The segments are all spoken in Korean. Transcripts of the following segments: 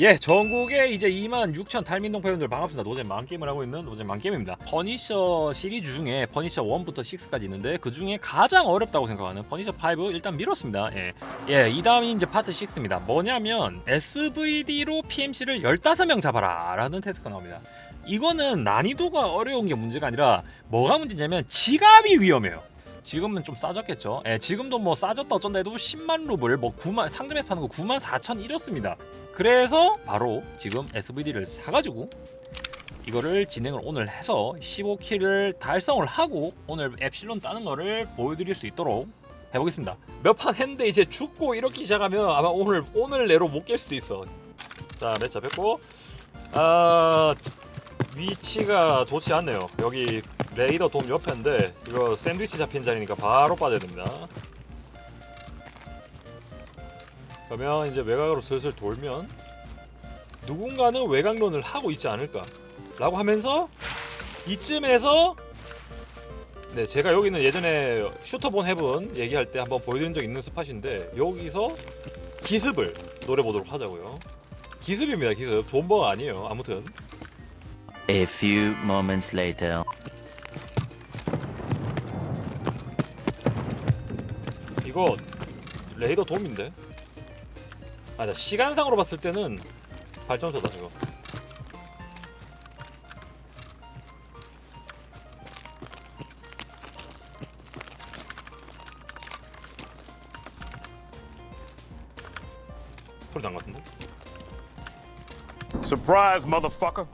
예, 전국에 이제 2만 6천 탈민동 회원들 반갑습니다. 노잼 만게임을 하고 있는 노잼 만게임입니다. 퍼니셔 시리즈 중에 퍼니셔 1부터 6까지 있는데 그 중에 가장 어렵다고 생각하는 퍼니셔 5 일단 미뤘습니다. 예, 예, 이 다음이 이제 파트 6입니다. 뭐냐면 SVD로 PMC를 15명 잡아라 라는 태스크가 나옵니다. 이거는 난이도가 어려운 게 문제가 아니라 뭐가 문제냐면 지갑이 위험해요. 지금은 좀 싸졌겠죠. 예, 지금도 뭐 싸졌다 어쩐다 해도 10만 루블, 뭐 9만 상점에서 파는 거 9만 4천 이렇습니다. 그래서 바로 지금 SVD를 사가지고 이거를 진행을 오늘 해서 15킬을 달성을 하고 오늘 엡실론 따는 거를 보여드릴 수 있도록 해보겠습니다. 몇 판 했는데 이제 죽고 이렇게 시작하면 아마 오늘 오늘 내로 못 깰 수도 있어. 자, 몇 잡혔고 아 위치가 좋지 않네요. 여기 레이더 돔 옆인데 이거 샌드위치 잡힌 자리니까 바로 빠져야 됩니다. 그러면 이제 외곽으로 슬슬 돌면 누군가는 외곽론을 하고 있지 않을까 라고 하면서 이쯤에서 네 제가 여기는 예전에 슈터본 헤븐 얘기할 때 한번 보여드린 적 있는 스팟인데 여기서 기습을 노려보도록 하자고요 기습입니다 기습 존버가 아니에요 아무튼 A few moments later. 이거 레이더 돔인데 아나 시간상으로 봤을 때는 발전소다 이거 소리 난 것 같은데 Surprise, motherfucker.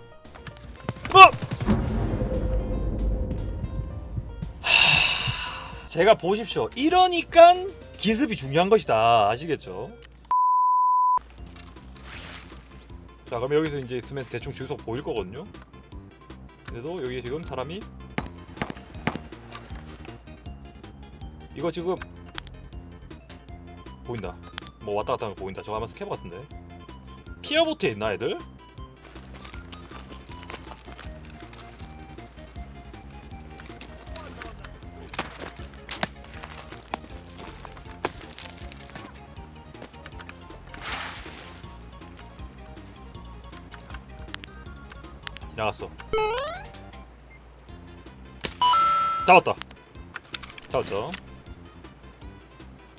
제가 보십시오. 이러니까 기습이 중요한 것이다. 아시겠죠? 자, 그럼 여기서 이제 있으면 대충 주소 보일 거거든요. 그래도 여기 지금 사람이 이거 지금 보인다. 뭐 왔다 갔다 하는 거 보인다. 저거 아마 스캐버 같은데. 피어보트에 있나 애들? 나갔어. 잡았다. 잡았죠.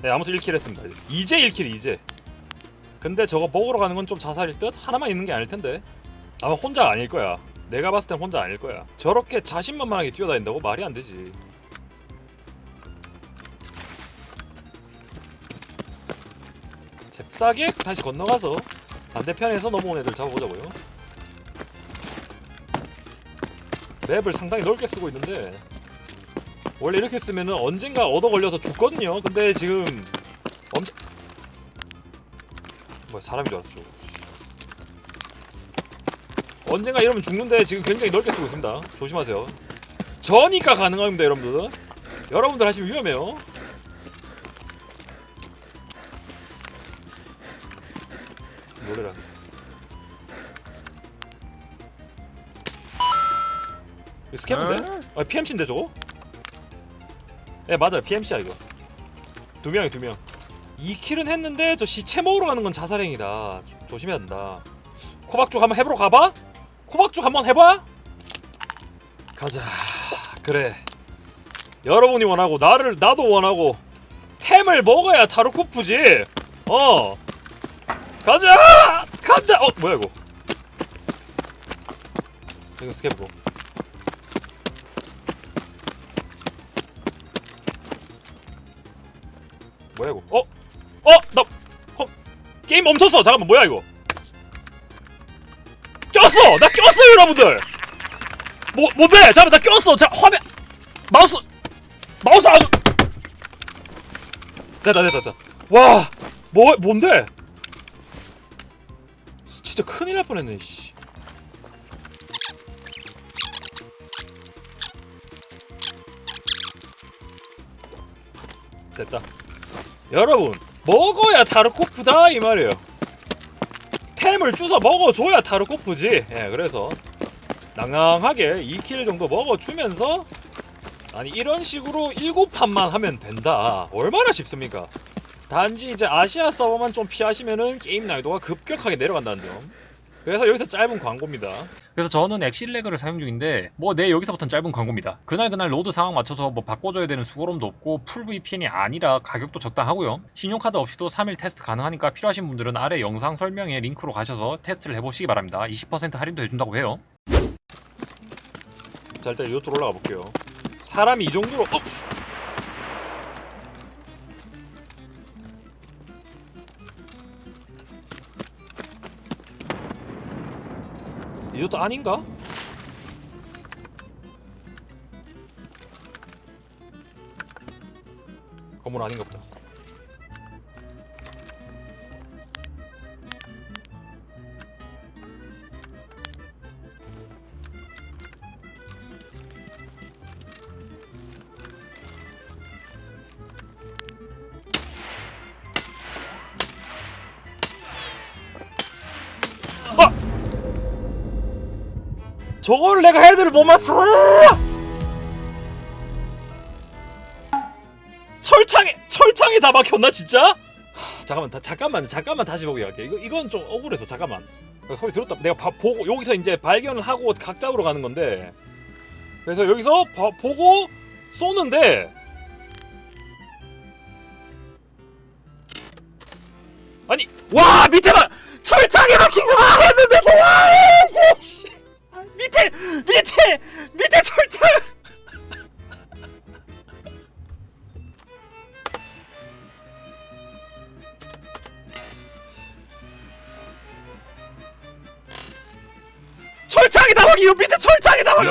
네, 아무튼 1킬 했습니다. 이제 1킬 이제. 근데 저거 먹으러 가는 건 좀 자살일 듯? 하나만 있는 게 아닐 텐데. 아마 혼자 아닐 거야. 내가 봤을 땐 혼자 아닐 거야. 저렇게 자신만만하게 뛰어다닌다고 말이 안 되지. 잽싸게 다시 건너가서 반대편에서 넘어온 애들 잡아보자고요. 맵을 상당히 넓게 쓰고 있는데 원래 이렇게 쓰면은 언젠가 얻어 걸려서 죽거든요. 근데 지금 엄청 뭐 사람인 줄 알았죠. 언젠가 이러면 죽는데 지금 굉장히 넓게 쓰고 있습니다. 조심하세요. 저니까 가능합니다, 여러분들. 여러분들 하시면 위험해요. 스캐브인데? 아 PMC인데 저거? 네 맞아요. PMC야 이거. 두 명이 두명. 2킬은 했는데 저 시체 먹으러 가는 건 자살행위다. 조- 조심해야 된다. 코박죽 한번 해보러 가봐? 코박죽 한번 해봐? 가자. 그래. 여러분이 원하고 나를 나도 원하고 템을 먹어야 타르코프지. 어. 가자! 간다! 어 뭐야 이거? 이거 스캐브 뭐야 이거? 어? 어? 나 어? 게임 멈췄어. 잠깐만 뭐야 이거? 꼈어. 나 꼈어요 여러분들. 뭐 뭔데? 잠깐 나 꼈어. 자 화면 마우스 마우스 안 됐다 됐다 됐다. 와. 뭐 뭔데? 진짜 큰일 날 뻔했네. 씨. 됐다. 여러분 먹어야 타르코프다 이 말이에요. 템을 주워 먹어줘야 타르코프지. 예 그래서 낭낭하게 2킬 정도 먹어주면서 아니 이런 식으로 7판만 하면 된다. 얼마나 쉽습니까? 단지 이제 아시아 서버만 좀 피하시면은 게임 난이도가 급격하게 내려간다는 점. 그래서 여기서 짧은 광고입니다. 그래서 저는 엑실레그를 사용 중인데 뭐 내 여기서부터는 짧은 광고입니다. 그날 그날 로드 상황 맞춰서 뭐 바꿔줘야 되는 수고름도 없고 풀 VPN이 아니라 가격도 적당하고요. 신용카드 없이도 3일 테스트 가능하니까 필요하신 분들은 아래 영상 설명에 링크로 가셔서 테스트를 해보시기 바랍니다. 20% 할인도 해준다고 해요. 자 일단 이쪽으로 올라가 볼게요. 사람이 이 정도로 어! 이것도 아닌가? 건물 아닌가 저걸 내가 헤드를 못 맞춰! 철창에 철창에 다 막혔나 진짜? 하, 잠깐만 다, 잠깐만 잠깐만 다시 보기 할게. 이거 이건 좀 억울해서 잠깐만. 소리 들었다. 내가 봐, 보고 여기서 이제 발견을 하고 각 잡으러 가는 건데. 그래서 여기서 봐- 보고 쏘는데 아니 와 밑에 봐 철창에 막힌 거봐 했는데 와 씨. 밑에 밑에 밑에 철창 철창이 다 막이 밑에 철창이 다 막이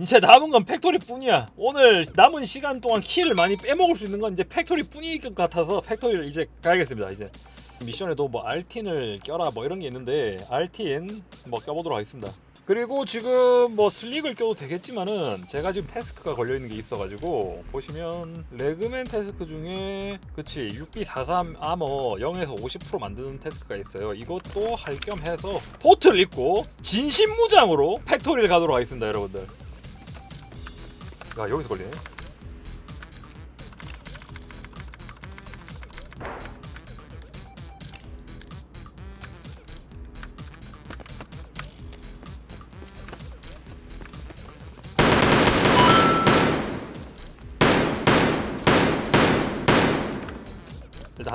이제 남은 건 팩토리 뿐이야. 오늘 남은 시간 동안 키를 많이 빼먹을 수 있는 건 이제 팩토리 뿐일 것 같아서 팩토리를 이제 가야겠습니다. 이제 미션에도 뭐 알틴을 껴라 뭐 이런 게 있는데 알틴 뭐 껴보도록 하겠습니다. 그리고 지금 뭐 슬릭을 껴도 되겠지만은 제가 지금 태스크가 걸려 있는 게 있어가지고 보시면 레그맨 태스크 중에 그치 6B43 아머 0에서 50% 만드는 태스크가 있어요. 이것도 할 겸 해서 포트를 입고 진심무장으로 팩토리를 가도록 하겠습니다, 여러분들. 야 여기서 걸리네.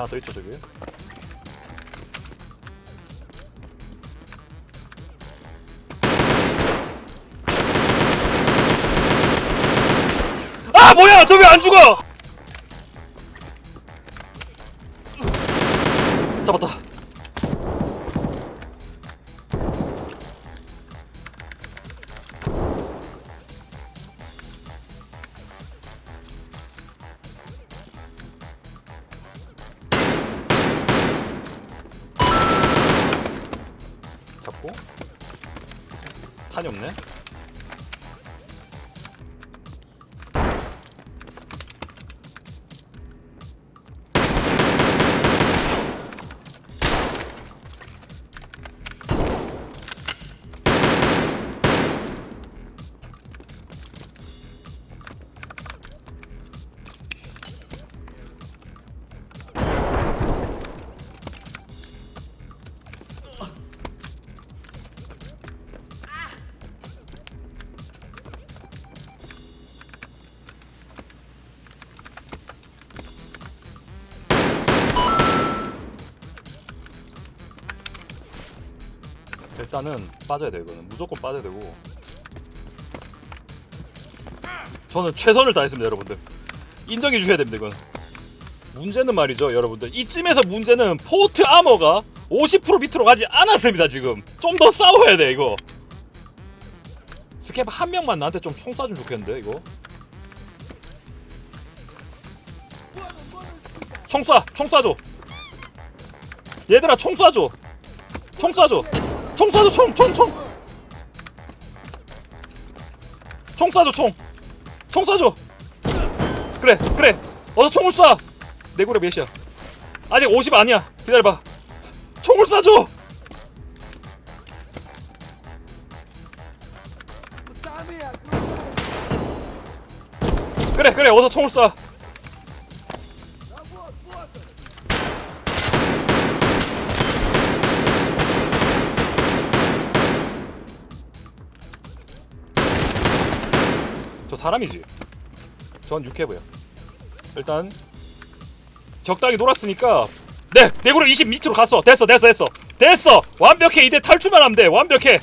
더 있죠 저기. 아 뭐야 저 왜 안 죽어? 잡았다. 잡고 탄이 없네. 일단은 빠져야 돼요 이거는 무조건 빠져야 되고 저는 최선을 다했습니다 여러분들 인정해 주셔야 됩니다 이건 문제는 말이죠 여러분들 이쯤에서 문제는 포트 아머가 50% 밑으로 가지 않았습니다 지금 좀 더 싸워야 돼 이거 스캡 한 명만 나한테 좀 총 쏴주면 좋겠는데 이거 총 쏴! 총 쏴줘! 얘들아 총 쏴줘! 총 쏴줘! 총 쏴줘 총! 총! 총! 총 쏴줘 총! 총 쏴줘! 그래 그래 어서 총을 쏴! 내구력 몇이야? 아직 50 아니야 기다려봐 총을 쏴줘! 그래 어서 총을 쏴 사람이지. 전 보여. 일단 적당히 놀았으니까 네! 내구력 20 밑으로 갔어. 됐어 됐어 됐어. 됐어! 완벽해. 이제 탈출만 하면 돼. 완벽해.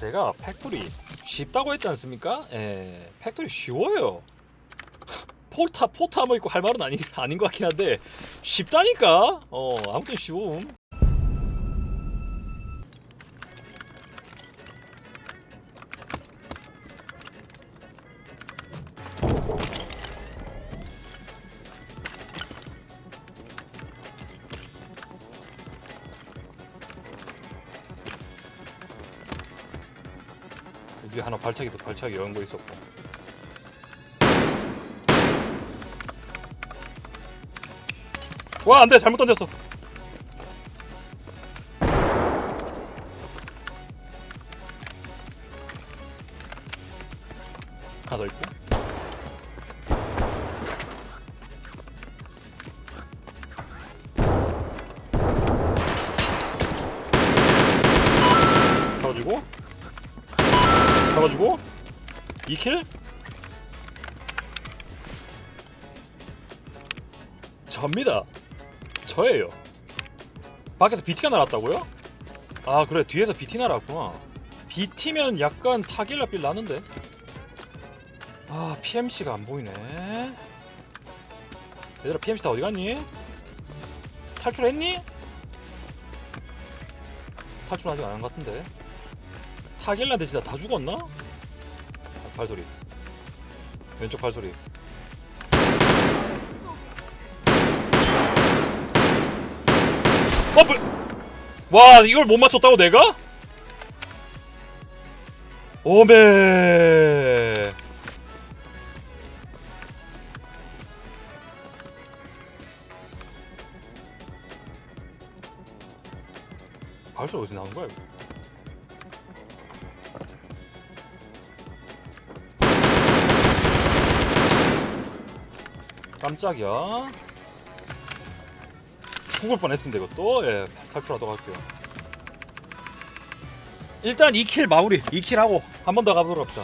내가 팩토리 쉽다고 했지 않습니까? 예, 팩토리 쉬워요. 포타 포타 뭐 있고 할 말은 아니 아닌 것 같긴 한데 쉽다니까. 어 아무튼 쉬움. 여기 하나 발차기도 발차기 여는 거 있었고. 와 안돼 잘못 던졌어. 잡아주고. 2킬? 접니다. 저예요. 밖에서 BT가 날았다고요? 아 그래. 뒤에서 BT 날았구나. BT면 약간 타길라빌 나는데. 아 PMC가 안 보이네. 얘들아 PMC 다 어디 갔니? 탈출했니? 탈출 아직 안 한 것 같은데 타길라데 진짜 다 죽었나? 아, 발소리 왼쪽 발소리 어, 뭐- 와 이걸 못 맞췄다고 내가? 오메 발소리 어디서 나온 거야 이거? 깜짝이야. 죽을 뻔했습니다 이것도. 예, 탈출하도록 할게요. 일단 2킬 마무리. 2킬 하고 한 번 더 가보도록 합시다.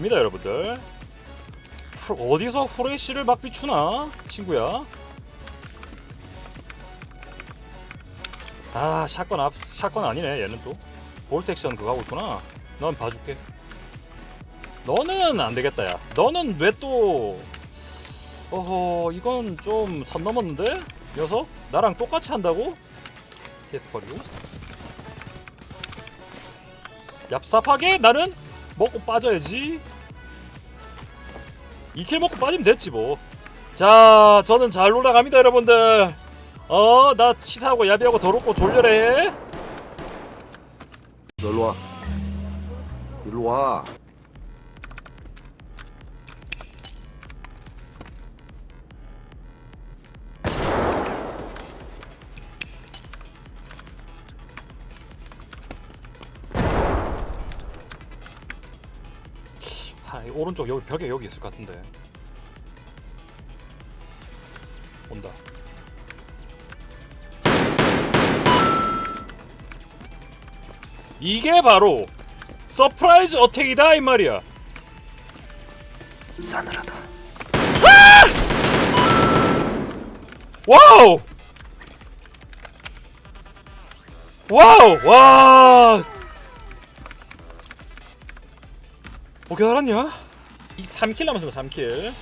네, 접니다 여러분들. 후- 어디서 후레쉬를 막 비추나 친구야? 아 샷건 앞 샷건 아니네 얘는 또. 볼텍션 그거 하고 있구나. 넌 봐줄게. 너는 안 되겠다 야. 너는 왜 또 어허 이건 좀 선 넘었는데? 녀석 나랑 똑같이 한다고? 캐스퍼리고 얍삽하게 나는 먹고 빠져야지 2킬 먹고 빠지면 됐지 뭐 자 저는 잘 놀아갑니다 여러분들 어, 나 치사하고 야비하고 더럽고 졸렬해. 너 일로 와. 일로 와. 오른쪽 여기 벽에 여기 있을 것 같은데. 온다. 이게 바로 서프라이즈 어택이다 이 말이야. 싸늘하다. 와우! 와우! 와! 어떻게 알았냐? 3킬 남았습니다 3킬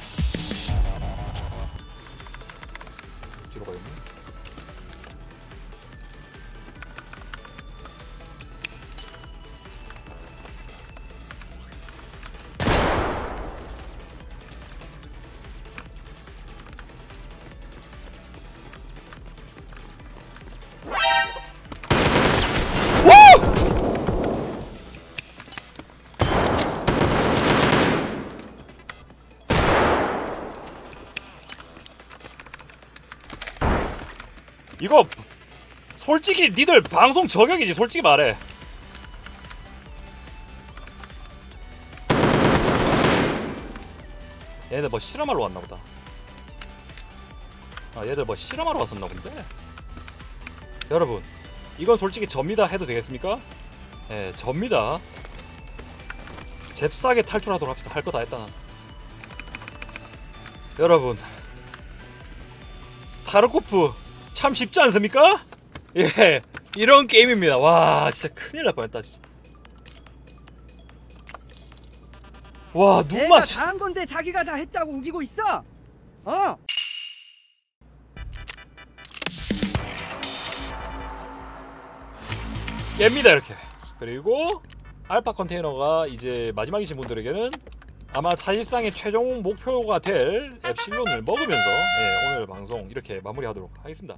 솔직히 니들 방송 저격이지 솔직히 말해. 얘들 뭐 실험하러 왔나 보다. 아 얘들 뭐 실험하러 왔었나 본데? 여러분 이건 솔직히 접니다 해도 되겠습니까? 예 접니다. 잽싸게 탈출하도록 합시다. 할 거 다 했다 난. 여러분 타르코프 참 쉽지 않습니까? 예, 이런 게임입니다. 와, 진짜 큰일 날 뻔했다. 진짜. 와, 내가 누마 다한 건데 자기가 다 했다고 우기고 있어? 어? 깹니다 이렇게. 그리고 알파 컨테이너가 이제 마지막이신 분들에게는 아마 사실상의 최종 목표가 될 앱실론을 먹으면서 예, 오늘 방송 이렇게 마무리하도록 하겠습니다.